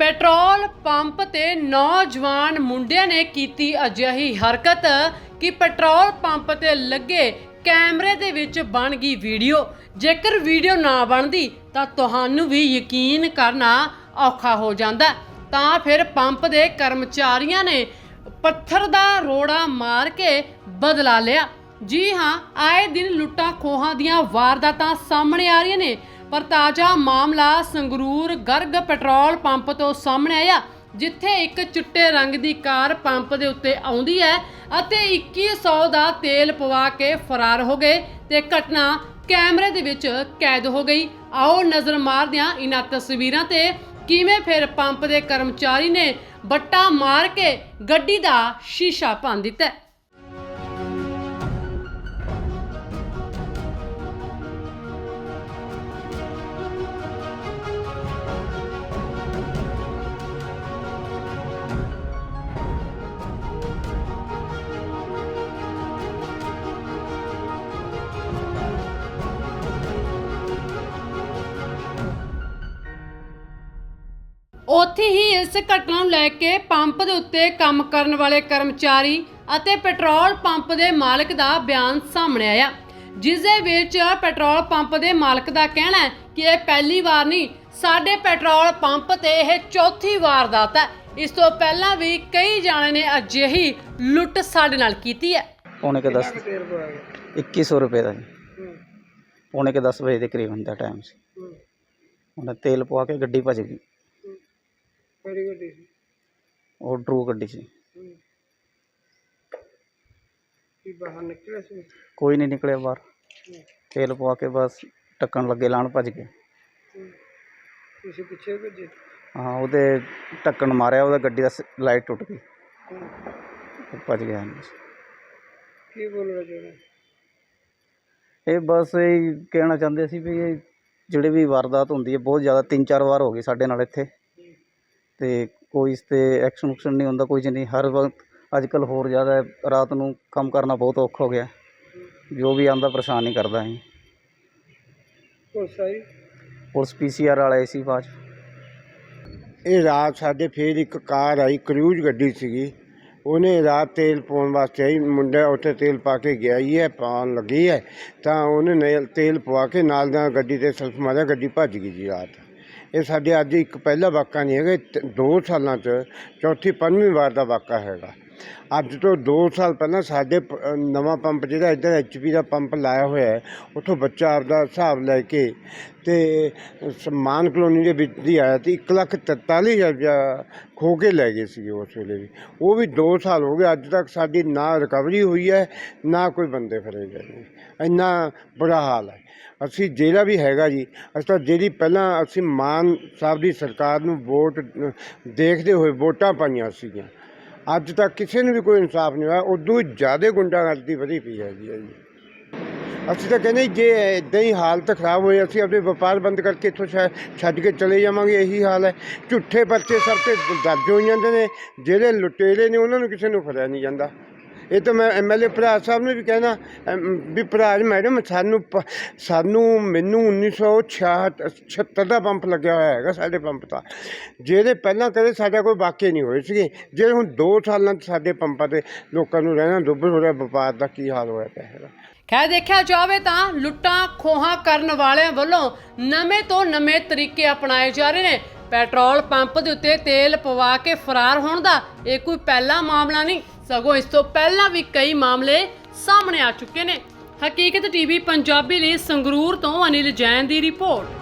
Petrol pump ਤੇ ਨੌਜਵਾਨ ਮੁੰਡਿਆਂ ਨੇ ਕੀਤੀ ਅਜਿਹੀ ਹਰਕਤ ਕਿ ਪੈਟਰੋਲ ਪੰਪ ਤੇ ਲੱਗੇ ਕੈਮਰੇ ਦੇ ਵਿੱਚ ਬਣ ਗਈ ਵੀਡੀਓ। ਜੇਕਰ ਵੀਡੀਓ ਨਾ ਬਣਦੀ ਤਾਂ ਤੁਹਾਨੂੰ ਵੀ ਯਕੀਨ ਕਰਨਾ ਔਖਾ ਹੋ ਜਾਂਦਾ। ਤਾਂ ਫਿਰ ਪੰਪ ਦੇ ਕਰਮਚਾਰੀਆਂ ਨੇ ਪੱਥਰ ਦਾ ਰੋੜਾ ਮਾਰ ਕੇ ਬਦਲਾ ਲਿਆ। ਜੀ ਹਾਂ, ਆਏ ਦਿਨ ਲੁੱਟਾਂ ਖੋਹਾਂ ਦੀਆਂ ਵਾਰਦਾਤਾਂ ਸਾਹਮਣੇ ਆ ਰਹੀਆਂ ਨੇ। ਪਰ ਤਾਜ਼ਾ ਮਾਮਲਾ ਸੰਗਰੂਰ ਗਰਗ ਪੈਟਰੋਲ ਪੰਪ ਤੋਂ ਸਾਹਮਣੇ ਆਇਆ, ਜਿੱਥੇ ਇੱਕ ਚਿੱਟੇ ਰੰਗ ਦੀ ਕਾਰ ਪੰਪ ਦੇ ਉੱਤੇ ਆਉਂਦੀ ਹੈ ਅਤੇ 2100 ਦਾ ਤੇਲ ਪਵਾ ਕੇ ਫਰਾਰ ਹੋ ਗਏ ਤੇ ਘਟਨਾ ਕੈਮਰੇ ਦੇ ਵਿੱਚ ਕੈਦ ਹੋ ਗਈ। ਆਓ ਨਜ਼ਰ ਮਾਰਦੇ ਹਾਂ ਇਹਨਾਂ ਤਸਵੀਰਾਂ ਤੇ ਕਿਵੇਂ ਫਿਰ ਪੰਪ ਦੇ ਕਰਮਚਾਰੀ ਨੇ ਬੱਟਾ ਮਾਰ ਕੇ ਗੱਡੀ ਦਾ ਸ਼ੀਸ਼ਾ ਭੰਨ ਦਿੱਤਾ। ਉੱਥੇ ਹੀ ਇਸ ਘਟਨਾ ਨੂੰ ਲੈ ਕੇ ਪੰਪ ਦੇ ਉੱਤੇ ਕੰਮ ਕਰਨ ਵਾਲੇ ਕਰਮਚਾਰੀ ਅਤੇ ਪੈਟਰੋਲ ਪੰਪ ਦੇ ਮਾਲਕ ਦਾ ਬਿਆਨ ਸਾਹਮਣੇ ਆਇਆ, ਜਿਸ ਦੇ ਵਿੱਚ ਪੈਟਰੋਲ ਪੰਪ ਦੇ ਮਾਲਕ ਦਾ ਕਹਿਣਾ ਹੈ ਕਿ ਇਹ ਪਹਿਲੀ ਵਾਰ ਨਹੀਂ, ਸਾਡੇ ਪੈਟਰੋਲ ਪੰਪ ਤੇ ਇਹ ਚੌਥੀ ਵਾਰਦਾਤ ਹੈ। ਇਸ ਤੋਂ ਪਹਿਲਾਂ ਵੀ ਕਈ ਜਾਣੇ ਨੇ ਅਜਿਹੀ ਲੁੱਟ ਸਾਡੇ ਨਾਲ ਕੀਤੀ ਹੈ। ਪੌਣੇ ਕੇ 10 2100 ਰੁਪਏ ਦਾ ਜੀ। ਪੌਣੇ ਕੇ 10 ਵਜੇ ਦੇ ਕਰੀਬ ਦਾ ਟਾਈਮ ਸੀ। ਉਹਨੇ ਤੇਲ ਪਵਾ ਕੇ ਗੱਡੀ ਭੱਜ ਗਈ। ਕਿਹੜੀ ਗੱਡੀ ਸੀ? ਉਹ ਡਰੂ ਗੱਡੀ ਸੀ। ਕੀ ਬਾਹਰ ਨਿਕਲਿਆ ਸੀ? ਕੋਈ ਨਹੀਂ ਨਿਕਲਿਆ ਬਾਹਰ। ਤੇਲ ਪਵਾ ਕੇ ਬਸ ਟੱਕਣ ਲੱਗੇ ਲਾਣ ਭੱਜ ਗਏ। ਤੁਸੀਂ ਪਿੱਛੇ ਭੱਜੇ? ਹਾਂ ਉਹਦੇ ਟੱਕਣ ਮਾਰਿਆ ਉਹਦਾ ਗੱਡੀ ਦਾ ਲਾਈਟ ਟੁੱਟ ਗਈ। ਉਹ ਭੱਜ ਗਿਆ ਕੀ ਬੋਲਣਾ ਚਾਹੁੰਦੇ ਇਹ ਬਸ ਇਹ ਕਹਿਣਾ ਚਾਹੁੰਦੇ ਸੀ ਵੀ ਇਹ ਜਿਹੜੇ ਵੀ ਵਾਰਦਾਤ ਹੁੰਦੀ ਹੈ ਬਹੁਤ ਜ਼ਿਆਦਾ ਤਿੰਨ ਚਾਰ ਵਾਰ ਹੋ ਗਈ ਸਾਡੇ ਨਾਲ ਇੱਥੇ। ਤੇ ਕੋਈ ਇਸ 'ਤੇ ਐਕਸ਼ਨ ਉਕਸ਼ਨ ਨਹੀਂ ਹੁੰਦਾ ਕੋਈ ਨਹੀਂ। ਹਰ ਵਕਤ ਅੱਜ ਕੱਲ੍ਹ ਹੋਰ ਜ਼ਿਆਦਾ ਰਾਤ ਨੂੰ ਕੰਮ ਕਰਨਾ ਬਹੁਤ ਔਖਾ ਹੋ ਗਿਆ। ਜੋ ਵੀ ਆਂਦਾ ਪਰੇਸ਼ਾਨ ਹੀ ਕਰਦਾ ਹੈ ਪੁਲਿਸ ਆਈ? ਪੁਲਿਸ ਪੀਸੀਆਰ ਵਾਲੇ ਸੀ ਬਾਅਦ 'ਚ। ਇਹ ਰਾਤ ਸਾਡੇ ਫੇਰ ਇੱਕ ਕਾਰ ਆਈ, ਕਰੂਜ਼ ਗੱਡੀ ਸੀਗੀ। ਉਹਨੇ ਰਾਤ ਤੇਲ ਪਾਉਣ ਵਾਸਤੇ ਆਈ, ਮੁੰਡਾ ਉੱਥੇ ਤੇਲ ਪਾ ਕੇ ਗਿਆ ਹੀ ਹੈ, ਪਾਉਣ ਲੱਗੀ ਹੈ। ਤਾਂ ਉਹਨੇ ਨੇਲ, ਤੇਲ ਪਵਾ ਕੇ ਨਾਲ ਦਾ ਗੱਡੀ ਤੇ ਸਲਫ ਮਾਰਿਆ, ਗੱਡੀ ਭੱਜ ਗਈ ਜੀ ਰਾਤ। ਇਹ ਸਾਡੇ ਅੱਜ ਇੱਕ ਪਹਿਲਾ ਵਾਕਾ ਨਹੀਂ ਹੈਗਾ, ਇਹ ਤ- ਦੋ ਸਾਲਾਂ 'ਚ ਚੌਥੀ, ਪੰਜਵੀਂ ਵਾਰ ਦਾ ਵਾਕਾ ਹੈਗਾ। ਅੱਜ ਤੋਂ 2 ਸਾਲ ਪਹਿਲਾਂ ਸਾਡੇ ਪ- ਨਵਾਂ ਪੰਪ ਜਿਹੜਾ ਇੱਧਰ ਐਚਪੀ ਦਾ ਪੰਪ ਲਾਇਆ ਹੋਇਆ ਹੈ ਉੱਥੋਂ ਬੱਚਾ ਆਪਦਾ ਹਿਸਾਬ ਲੈ ਕੇ ਤੇ ਸਮਾਨ ਕਲੋਨੀ ਦੇ ਵਿੱਚ ਦੀ ਆਇਆ ਸੀ 1 ਲੱਖ 43 ਹਜ਼ਾਰ ਰੁਪਇਆ ਖੋ ਕੇ ਲੈ ਗਏ ਸੀਗੇ ਉਸ ਵੇਲੇ ਵੀ। ਉਹ ਵੀ 2 ਸਾਲ ਹੋ ਗਏ ਅੱਜ ਤੱਕ ਸਾਡੀ ਨਾ ਰਿਕਵਰੀ ਹੋਈ ਹੈ ਨਾ ਕੋਈ ਬੰਦੇ ਫੜੇ ਗਏ ਨੇ। ਇੰਨਾ ਬੁਰਾ ਹਾਲ ਹੈ। ਅਸੀਂ ਜਿਹੜਾ ਵੀ ਹੈਗਾ ਜੀ ਅਸੀਂ ਤਾਂ ਜਿਹੜੀ ਪਹਿਲਾਂ ਅਸੀਂ ਮਾਨ ਸਾਹਿਬ ਦੀ ਸਰਕਾਰ ਨੂੰ ਵੋਟ ਅ, ਦੇਖਦੇ ਹੋਏ ਵੋਟਾਂ ਪਾਈਆਂ ਸੀਗੀਆਂ। ਅੱਜ ਤੱਕ ਕਿਸੇ ਨੂੰ ਵੀ ਕੋਈ ਇਨਸਾਫ ਨਹੀਂ ਹੋਇਆ। ਉਦੋਂ ਜ਼ਿਆਦਾ ਗੁੰਡਾਗਰਦੀ ਵਧੀ ਪਈ ਹੈਗੀ ਹੈ ਜੀ ਅਸੀਂ ਤਾਂ ਕਹਿੰਦੇ ਜੇ ਇਦਾਂ ਹੀ ਹਾਲਤ ਖਰਾਬ ਹੋਏ ਅਸੀਂ ਆਪਣੇ ਵਪਾਰ ਬੰਦ ਕਰਕੇ ਇੱਥੋਂ ਛੱਡ ਛੱਡ ਕੇ ਚਲੇ ਜਾਵਾਂਗੇ, ਇਹੀ ਹਾਲ ਹੈ। ਝੂਠੇ ਪਰਚੇ ਸਭ ਤੇ ਦਰਜ ਹੋ ਜਾਂਦੇ ਨੇ। ਜਿਹੜੇ ਲੁਟੇਰੇ ਨੇ, ਉਹਨਾਂ ਨੂੰ ਕਿਸੇ ਨੂੰ ਫੜਿਆ ਨਹੀਂ ਜਾਂਦਾ। ਇਹ ਤਾਂ ਮੈਂ ਐਮਐਲਏ ਭਰਾ ਸਾਹਿਬ ਨੂੰ ਵੀ ਕਹਿਣਾ ਵੀ ਭਰਾ ਜੀ, ਮੈਡਮ, ਸਾਨੂੰ ਪ- ਸਾਨੂੰ ਮੈਨੂੰ 1966 76 ਦਾ ਪੰਪ ਲੱਗਿਆ ਹੋਇਆ ਹੈਗਾ ਸਾਡੇ ਪੰਪ ਦਾ। ਜਿਹਦੇ ਪਹਿਲਾਂ ਕਦੇ ਸਾਡਾ ਕੋਈ ਵਾਕਿਆ ਨਹੀਂ ਹੋਏ ਸੀਗੇ। ਜਿਹੜੇ ਹੁਣ 2 ਸਾਲਾਂ 'ਚ ਸਾਡੇ ਪੰਪਾਂ ਤੇ ਲੋਕਾਂ ਨੂੰ ਰਹਿਣਾ ਦੁੱਭਰ ਹੋ ਰਿਹਾ ਵਪਾਰ ਦਾ ਕੀ ਹਾਲ ਹੋਇਆ ਪਿਆ ਹੈਗਾ। ਖੈਰ, ਦੇਖਿਆ ਜਾਵੇ ਤਾਂ ਲੁੱਟਾਂ ਖੋਹਾਂ ਕਰਨ ਵਾਲਿਆਂ ਵੱਲੋਂ ਨਵੇਂ ਤੋਂ ਨਵੇਂ ਤਰੀਕੇ ਅਪਣਾਏ ਜਾ ਰਹੇ ਨੇ। ਪੈਟਰੋਲ ਪੰਪ ਦੇ ਉੱਤੇ ਤੇਲ ਪਵਾ ਕੇ ਫਰਾਰ ਹੋਣ ਦਾ ਇਹ ਕੋਈ ਪਹਿਲਾ ਮਾਮਲਾ ਨਹੀਂ। ਸਗੋਂ ਇਸ ਤੋਂ ਪਹਿਲਾਂ ਵੀ ਕਈ ਮਾਮਲੇ ਸਾਹਮਣੇ ਆ ਚੁੱਕੇ ਨੇ। ਹਕੀਕਤ ਟੀਵੀ ਪੰਜਾਬੀ ਲਈ ਸੰਗਰੂਰ ਤੋਂ ਅਨਿਲ ਜੈਨ ਦੀ ਰਿਪੋਰਟ।